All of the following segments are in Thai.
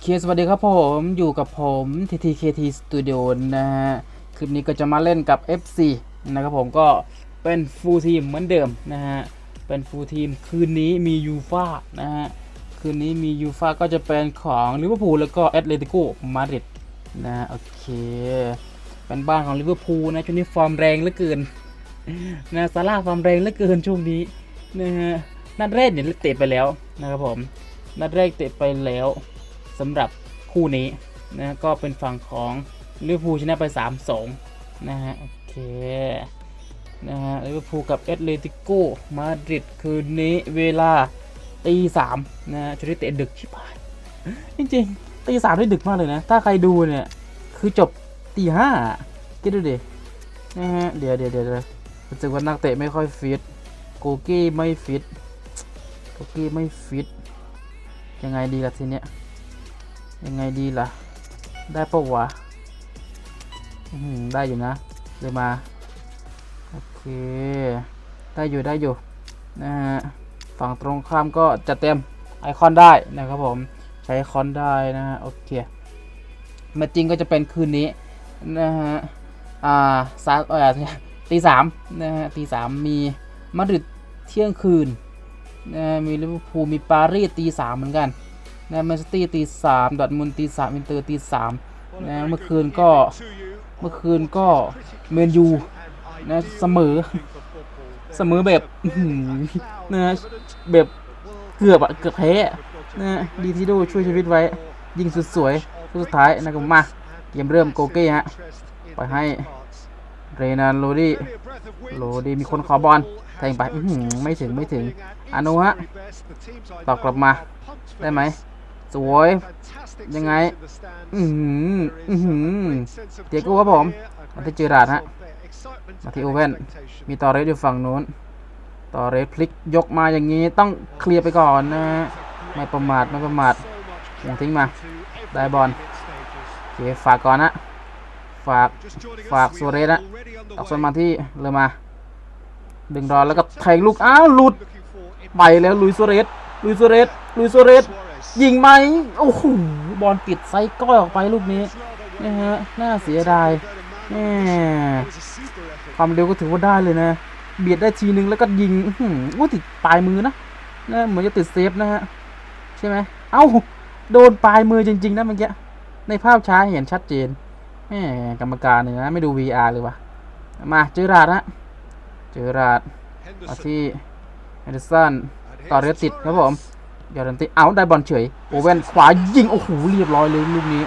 เคสวัสดีครับผมอยู่กับผม TTKT Studio นะฮะ คลิปนี้ก็จะมาเล่นกับ FC นะครับผมก็เป็นฟูลทีมเหมือนเดิมนะฮะ เป็นฟูลทีมคืนนี้มียูฟานะฮะ คืนนี้มียูฟาก็จะเป็นของลิเวอร์พูลแล้วก็แอตเลติโกมาดริดนะฮะโอเค เป็นบ้านของลิเวอร์พูลนะช่วงนี้ฟอร์มแรงเหลือเกินนะซาร่าฟอร์มแรงเหลือเกินช่วงนี้นะฮะนัดแรกเนี่ยเตะไปแล้วนะครับผมนัดแรกเตะไปแล้ว สำหรับคู่นี้นะก็เป็นฝั่งของลิเวอร์พูลชนะไป3-2นะฮะโอเคนะฮะลิเวอร์พูลกับเอตเลติโกมาดริดคืนนี้เวลาตีสามนะชุดที่เตะดึกชิบหายจริงๆตีสามได้ดึกมากเลยนะ ถ้าใครดูเนี่ย คือจบตีห้าคิดดูดินะฮะเดี๋ยวเดี๋ยวเดี๋ยวเดี๋ยวรู้สึกว่านักเตะไม่ค่อยฟิตโกกี้ไม่ฟิตโกกี้ไม่ฟิตยังไงดีล่ะทีเนี้ย ยังไงดีล่ะ ได้ปะวะได้อยู่นะเลยมา โอเค ได้อยู่ได้อยู่นะฮะฝั่งตรงข้ามก็จะเต็มไอคอนได้นะครับผม ใช้ไอคอนได้นะฮะโอเคแมตช์จริงก็จะเป็นคืนนี้นะฮะอ่าสามเออตีสามนะฮะตีสามมีมาดริดเที่ยงคืนนะมีลิเวอร์พูลมีปารีสตีสามเหมือนกัน นะแมนเชสเตอร์ตีสามดอร์ทมุนด์ตีสามอินเตอร์ตีสามนะเมื่อคืนก็เมื่อคืนก็เมนยูนะเสมอ เสมอแบบอื้อหือนะแบบเกือบอะเกือบแพ้อะนะดีที่ดูช่วยชีวิตไว้ ยิงสุดสวยสุดท้ายนะครับมาเกมเริ่มโกเก้ฮะปล่อยให้เรนันโรดี้โรดี้มีคนขอบอลแทงไปอื้อหือไม่ถึงไม่ถึงอานุฮะตอบกลับมาได้ไหม สวย ยังไง อือหืออื้อหือเตียโก้ครับผม มาที่เจอราร์ดฮะ มาที่โอเว่น มีตอเรสอยู่ฝั่งนู้นตอเรสพลิกยกมาอย่างนี้ต้องเคลียร์ไปก่อนนะฮะไม่ประมาทไม่ประมาทวงทิ้งมา ได้บอลโอเคฝากก่อนนะ ฝาก ฝากซัวเรสนะออกส่วนมาที่เลอมา ดึงรอนแล้วก็แทงลูก อ้าวหลุด ไปแล้วลุยส์โซเรสลุยส์โซเรสลุยส์โซเรส ยิงไหมโอ้โหบอลติดไซส์ก้อยออกไปลูกนี้นะฮะน่าเสียดายแหมความเร็วก็ถือว่าได้เลยนะ เบียดได้ทีนึงแล้วก็ยิงอื้อหืออู้ติดปลายมือนะนะเหมือนจะติดเซฟนะฮะใช่ไหมเอ้าโดนปลายมือจริง ๆนะเมื่อกี้ในภาพช้าเห็นชัดเจนแหมกรรมการเนี่ยนะไม่ดู VR เลยวะมาเจอราดฮะเจอราดมาที่เฮนเดอร์สันต่อเรือติดครับผม ยอร์ดันติเอาได้บอลเฉยโอเว่นขวายิงโอ้โหเรียบร้อยเลยลูกนี้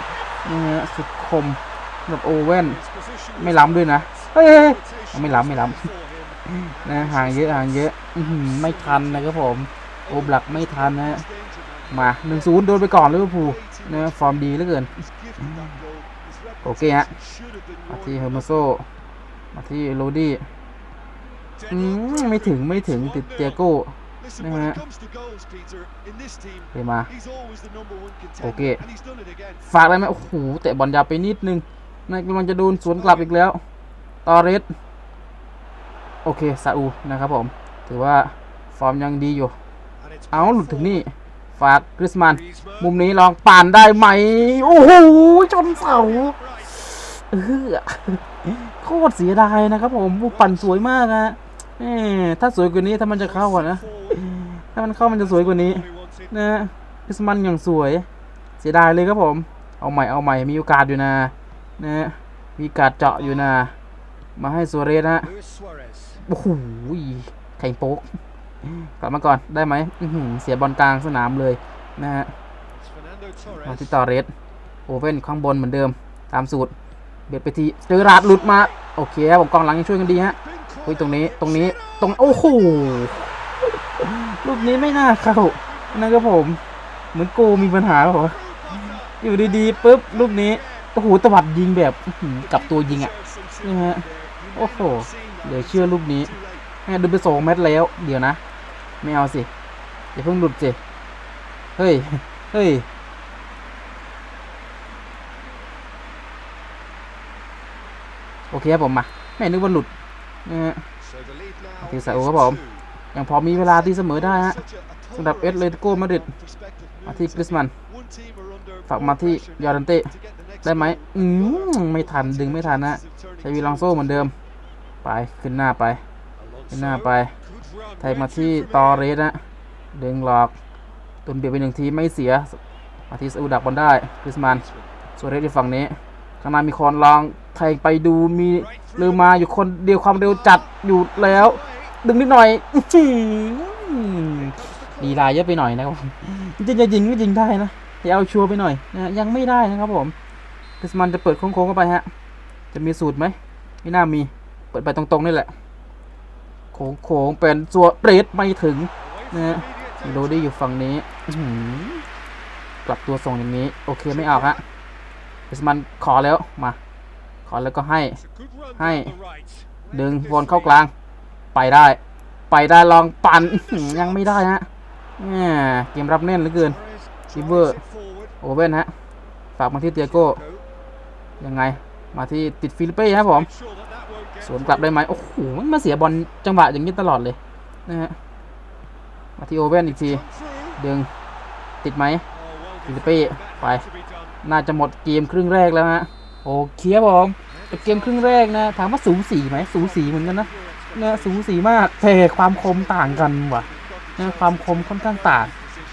นะฮะสุดคมสำหรับโอเว่นไม่ล้ำด้วยนะเฮ้ยไม่ล้ำไม่ล้ำนะห่างเยอะห่างเยอะอไม่ทันนะครับผมโอบลักไม่ทันนะฮะมา1นศูนย์โดนไปก่อนลิเวอร์พูลนะฟอร์มดีเหลือเกินโอเคฮะมาที่เฮอร์โมโซมาที่โรดี้อืมไม่ถึงไม่ถึงติดเตียโก้ นะฮะเดี๋ยวมาโอเคฝากได้ไหมโอ้โหเตะบอลยาวไปนิดนึงนายกำลังจะโดนสวนกลับอีกแล้วตอเรสโอเคซาอูนะครับผม ถือว่าฟอร์มยังดีอยู่ เอาหลุดถึงนี่ฝากคริสมัน มุมนี้ลองป่านได้ไหม โอ้โหชนเสาเออโคตรเสียดายนะครับผมผู้ปั่นสวยมากอะ แหมถ้าสวยกว่านี้ถ้ามันจะเข้าก่อนนะ ถ้ามันเข้ามันจะสวยกว่านี้ นะคริสมันอย่างสวย เสียดายเลยครับผม เอาใหม่เอาใหม่มีโอกาสอยู่นะ นะ มีโอกาสเจาะอยู่นะ มาให้ซัวเรสนะโอ้โหแข่งโป๊กกลับมาก่อนได้ไหมเสียบอลกลางสนามเลยนะฮะมาที่ตอเรสโอเว่นข้างบนเหมือนเดิม ตามสูตร เบียดไปทีเจอราดหลุดมา โอเคครับผมกองหลังยังช่วยกันดีฮะ เฮ้ยตรงนี้ตรงนี้ตรงโอ้โหลูกนี้ไม่น่าเข้านะครับผม เหมือนโกมีปัญหาเปล่าวะอยู่ดีๆปุ๊บลูกนี้โอ้โหตวัดยิงแบบกับตัวยิงอะนี่ฮะโอ้โหเหลือเชื่อลูกนี้แม่ดูไปสองเม็ดแล้ว เดี๋ยวนะ ไม่เอาสิอย่าเพิ่งหลุดสิเฮ้ยเฮ้ยโอเคครับผมมาแม่นึกว่าหลุด นะฮะที่ซาอุครับผมยังพอมีเวลาที่เสมอได้ฮะสำหรับเอสเลติโกมาดริดมาที่กริสมันฝากมาที่ยอร์ดันเต้ได้ไหมอืมไม่ทันดึงไม่ทันนะใช้วีลองโซ่เหมือนเดิม ไปขึ้นหน้าไป ขึ้นหน้าไป ไทยมาที่ตอเรสนะดึงหลอกตุนเบียดไปหนึ่งทีไม่เสีย มาที่อูดักบอลได้คริสมันส่วนเรสที่ฝั่งนี้ข้างหน้ามีคอนลอง ไทยไปดูมีลืมมาอยู่คนเดียวความเร็วจัดอยู่แล้ว ดึงนิดหน่อยอื้อหือลีลาเยอะไปหน่อยนะครับผมจริงจะยิงก็ยิงได้นะแต่เอาชัวร์ไปหน่อยนะยังไม่ได้นะครับผมคริสมันจะเปิดโค้งๆเข้าไปฮะ จะมีสูตรไหมไม่น่ามีเปิดไปตรงๆนี่แหละโค้งๆเป็นตัวเรดไม่ถึงนะฮะโรดี้อยู่ฝั่งนี้กลับตัวส่งอย่างนี้ โอเคไม่เอาฮะคริสมันขอแล้วมา ขอแล้วก็ให้ให้ดึงวนเข้ากลาง ไปได้ ไปได้ลองปั่นอื้อหือยังไม่ได้ฮะแหม่เกมรับแน่นเหลือเกินซิเวอร์โอเว่นฮะฝากมาที่เตียโก้ยังไงมาที่ติดฟิลิปเป้ครับผมสวนกลับได้ไหมโอ้โหมันมาเสียบอลจังหวะอย่างนี้ตลอดเลยนะฮะมาที่โอเว่นอีกทีดึงติดไหมฟิลิปเป้ไป น่าจะหมดเกมครึ่งแรกแล้วฮะ โอเคครับผมจบเกมครึ่งแรกนะถามว่าสูสีไหมสูสีเหมือนกันนะนะสูสีมากแต่ความคมต่างกันว่ะนะความคมค่อนข้างต่าง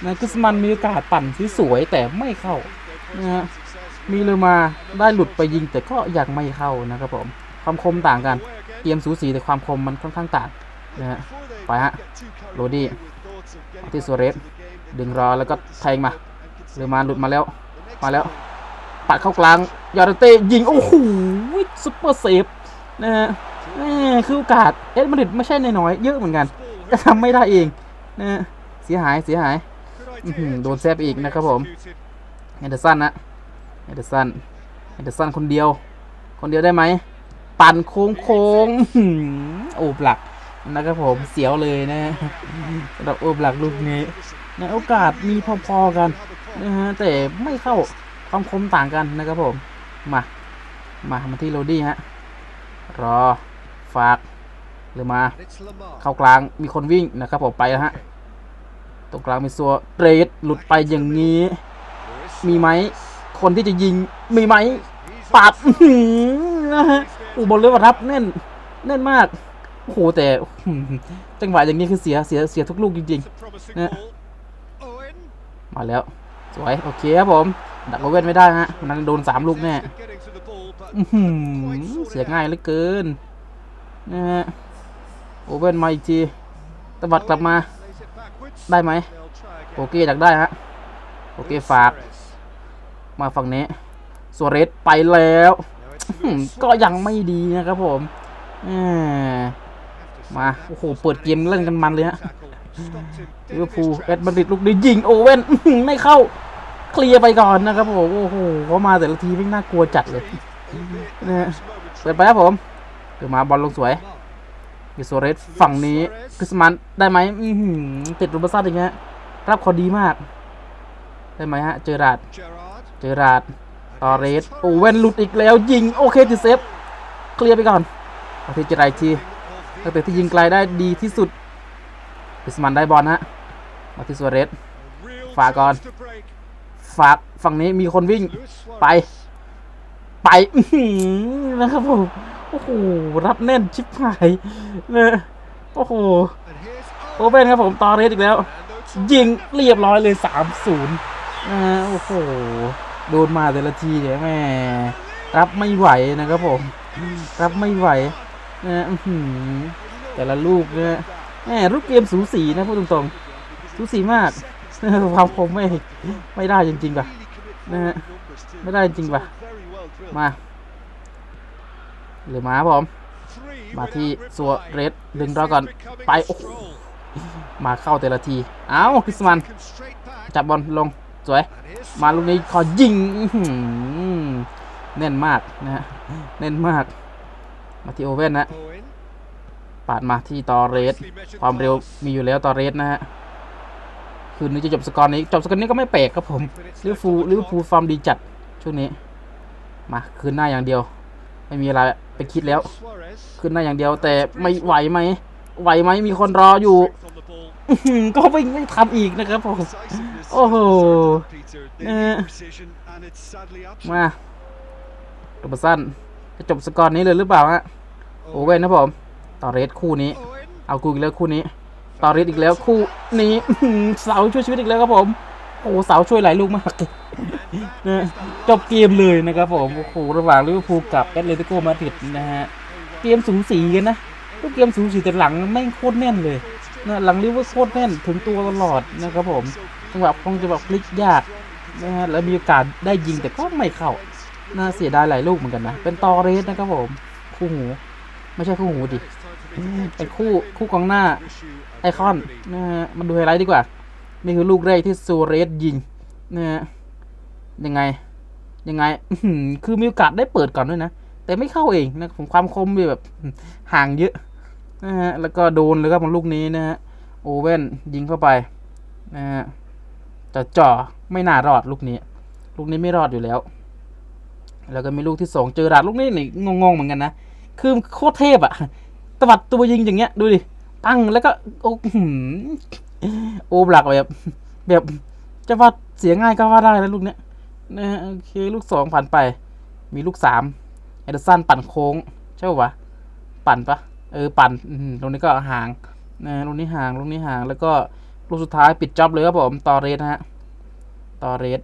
นะกุสมันมีโอกาสปั่นสวยแต่ไม่เข้านะฮะมีเลยมาได้หลุดไปยิงแต่ก็ยังไม่เข้านะครับผมความคมต่างกันเกมสูสีแต่ความคมมันค่อนข้างต่างนะฮะไปฮะโรดี้เอาที่สวเรสดึงรอแล้วก็แทงมาเลยมาหลุดมาแล้วมาแล้ว ปัดเข้ากลางยอร์เต้ยิง โอ้โหซุปเปอร์เซฟนะฮะแม่คือโอกาสเอ็ดมาดริดไม่ใช่น้อยเยอะเหมือนกันจะทำไม่ได้เองนะเสียหายเสียหายโดนแซบอีกนะครับผมเฮนเดอร์สันนะเฮนเดอร์สันเฮนเดอร์สันคนเดียว คนเดียวได้ไหมปั่นโค้งโค้งๆอื้อหือโอบหลักนะครับผมเสียวเลยนะสำหรับโอบหลักลูกนี้นะโอกาสมีพอๆกันนะฮะแต่ไม่เข้า ความคมต่างกันนะครับผม มา มามาที่โรดี้ฮะ รอ ฝาก หรือมา เข้ากลางมีคนวิ่งนะครับผมไปแล้วฮะ ตรงกลางมีซัวเรดหลุดไปอย่างนี้ มีไหม คนที่จะยิงมีไหมปัดอื้อหือนะฮะอุบลเลยว่ารับแน่นแน่นมากโอ้โหแต่จังหวะอย่างนี้คือเสียเสียเสียทุกลูกจริงๆนะมาแล้ว สวย โอเคครับผม ดักโอเว่นไม่ได้ฮะวันโดนสามลูกแน่เสียง่ายเหลือเกินนะฮะโอเว่นมาอีกทีตบัดกลับมา ได้ไหมโอเคดักได้ฮะโอเคฝาก มาฝั่งนี้สวเรสไปแล้ว ก็ยังไม่ดีนะครับผมมาโอ้โหเปิดเกมเล่นกันมันเลยฮะลิเวอร์พูลเอ็ดมาริดลูกนี้ยิงโอเว่นไม่เข้า เคลียร์ไปก่อนนะครับผมโอ้โหเขามาแต่ละทีไม่น่ากลัวจัดเลยนะเปิดไปครับผมเดี๋ยวมาบอลลงสวยกิโซเรสฝั่งนี้คริสมันได้ไหมอื้อหือติดรูปซัดอย่างเงี้ยรับเขาดีมาก ได้ไหมฮะ เจอราดเจอราดตอเรสโอเว่นหลุดอีกแล้ว ยิง โอเคติดเซฟ เคลียร์ไปก่อนมาที่เจรายทีตั้งแต่ที่ยิงไกลได้ดีที่สุดคริสมันได้บอลฮะมาที่สวเรสฝากก่อน ฝากฝั่งนี้มีคนวิ่งไป ไปนะครับผมโอ้โหรับแน่นชิบหายนะโอ้โหโอเว่นครับผมตอเรสอีกแล้ว ยิงเรียบร้อยเลยสามศูนย์นะโอ้โหโดนมาแต่ละทีเนี่ยแม่รับไม่ไหวนะครับผม รับไม่ไหวนะแต่ละลูกเนี่ยแหมรูปเกมสูสีนะพูดตรงๆ สูสีมาก ความคมไม่ไม่ได้จริงๆป่ะนะฮะไม่ได้จริงป่ะมาหรือมาบผมมาที่สัวเรดดึงเรอก่อนไปโอ้มาเข้าแต่ละทีเอ้าคริสมันจับบอลลงสวย มาลูกนี้ขอยิงแน่นมากนะฮะแน่นมาก มาที่โอเว่นนะปาดมาที่ตอเรสความเร็วมีอยู่แล้วตอเรสนะฮะ คืนนี้จะจบสกอร์นี้ จบสกอร์นี้ก็ไม่แปลกครับผมลิเวอร์พูลลิเวอร์พูลฟอร์มดีจัดช่วงนี้ มาคืนหน้าอย่างเดียว ไม่มีอะไรไปคิดแล้วขึ้นหน้าอย่างเดียวแต่ไม่ไหวไหมไหวไหมมีคนรออยู่ก็ไม่ไม่ทำอีกนะครับผมโอ้โหมาตัวสั้นจะจบสกอร์นี้เลยหรือเปล่าฮะโอเว่นนะผม ต่อเรสคู่นี้ เอากูอีกแล้วคู่นี้ ต่อเรสอีกแล้วคู่นี้เสาช่วยชีวิตอีกแล้วครับผม โอ้เสาช่วยหลายลูกมากนะจบเกมเลยนะครับผมโอ้โหระหว่างลิเวอร์พูลกับแอตเลติโกมาดริดนะฮะเกมสูสีกันนะทุกเกมสูสีแต่หลังไม่โคตรแน่นเลยนะหลังลิเวอร์พูลโคตรแน่นถึงตัวตลอดนะครับผมจังหวะคงจะแบบพลิกยากนะฮะแล้วมีโอกาสได้ยิงแต่ก็ไม่เข้าน่าเสียดายหลายลูกเหมือนกันนะ เป็นตอเรสนะครับผม คู่หู ไม่ใช่คู่หูดิเป็นคู่คู่กองหน้า อคอนนะฮะมาดูไฮไลท์ดีกว่า นี่คือลูกแรกที่ซูเรสยิงนะฮะยังไง ยังไงคือมีโอกาสได้เปิดก่อนด้วยนะ แต่ไม่เข้าเองนะผมความคมมีแบบห่างเยอะนะฮะแล้วก็โดนเลยครับของลูกนี้นะฮะโอเว่นยิงเข้าไปนะฮะจะจ่อไม่น่ารอดลูกนี้ ลูกนี้ไม่รอดอยู่แล้ว แล้วก็มีลูกที่สองเจอราดลูกนี้นี่งงๆเหมือนกันนะคือโคตรเทพอะตวัดตัวยิงอย่างเงี้ยดูดิ ตั้งแล้วก็โอ้หืมโอบหลักแบบ แบบจะว่าเสียง่ายก็ว่าได้แล้วลูกเนี้ยนะโอเคลูกสองผ่านไป มีลูกสามเอเดอร์สันปั่นโค้งใช่ปะปั่นปะเออปั่นตรงนี้ก็ห่างนะลูกนี้ห่างลูกนี้ห่าง แล้วก็ลูกสุดท้ายปิดจ็อบเลยครับผมตอเรสฮะตอเรส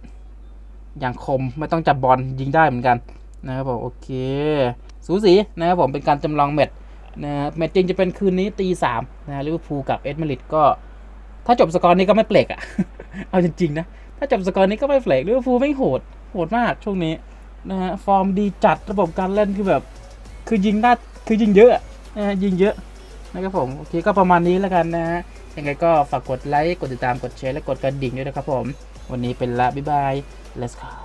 อย่างคมไม่ต้องจับบอลยิงได้เหมือนกันนะครับผมโอเค สูสีนะครับผมเป็นการจำลองแมตช์ นะแมตช์จริงจะเป็นคืนนี้ตีสามนะลิเวอร์พูลกับเอสมาริดก็ ถ้าจบสกอร์นี้ก็ไม่เปลกอะเอาจริงๆนะ ถ้าจบสกอร์นี้ก็ไม่เปลกลิเวอร์พูลไม่โหดโหดมากช่วงนี้นะฮะฟอร์มดีจัดระบบการเล่นคือแบบ คือยิงได้คือยิงเยอะอะนะฮะยิงเยอะนะครับผมโอเคก็ประมาณนี้แล้วกันนะฮะยังไงก็ฝากกดไลค์กดติดตามกดแชร์และกดกระดิ่งด้วยนะครับผม วันนี้เป็นละบ๊ายบาย let's go